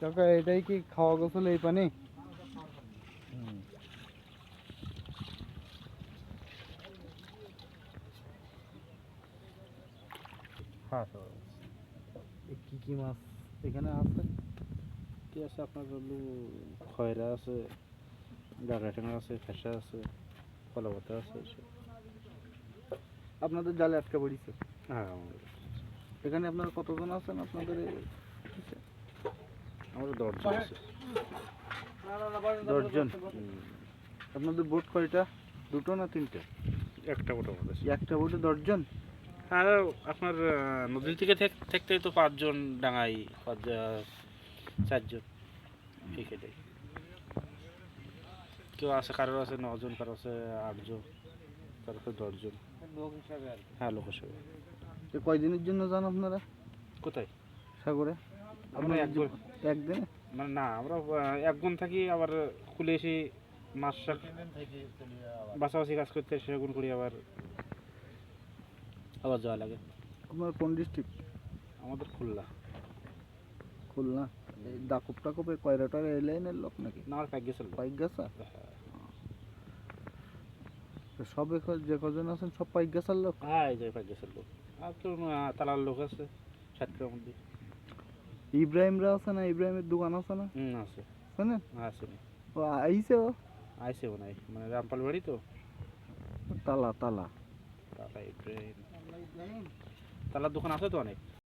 কাকা এটাই কি খাওয়া গোসল এই পানি হ্যাঁ এ কি কি মাছ এখানে আছে কি আছে আপনার হলো খয়রা আছে গাগরা টেঙা আছে ফেসা আছে কলাপাতা আছে। আপনাদের জালে আটকা পড়িছে? হ্যাঁ আমাদের এখানে আপনারা কতজন আছেন আপনাদের আমাদের দশজন আছে। দশজন। আপনাদের বোট কয়টা? দুটো না তিনটে? একটা ওটা আমাদের। আছে। একটা বোটে দশজন? হ্যাঁ আপনার নদী থেকে থেক- থাকতে তো পাঁচজন ডাঙাই পাঁচ চারজন। ক্রিকেটে। কেউ আছে কারোর আছে নজন কারও আছে আটজন কারও আছে দশজন। হ্যাঁ লোক হিসাবে। এ কয়দিনের জন্য যান আপনারা? কোথায়? সাগরে? আমরা একবার যে- মানে না আমরা আহ, এক গুণ থাকি আবার খুলে এসে মাছ শাক বাছাবাছি কাজ করতে সেগুন করি আবার আবার যাওয়া লাগে। আপনার কোন ডিস্ট্রিক্ট আমাদের খুলনা। খুলনা। টাকুপ কয়রাটার এই লাইনের লোক নাকি? না আমার প্যাক গেছিল পাইক গেছা? সব যে কজন আছেন সব পাইক গেছার লোক? হ্যাঁ এই যে প্যাক গেছিল লোক। আর তো তালার লোক আছে সাতটার মধ্যে। ইব্রাহিমরা আছে না? ইব্রাহিমের দোকান আছে না? হুম আছে। শোনেন। আছে ও আইছে ও? আইসে মনে হয়। মানে রামপাল বাড়ি তো? তালা তালা। তালা ইব্রাহিম। তালার দোকান আছে তো অনেক?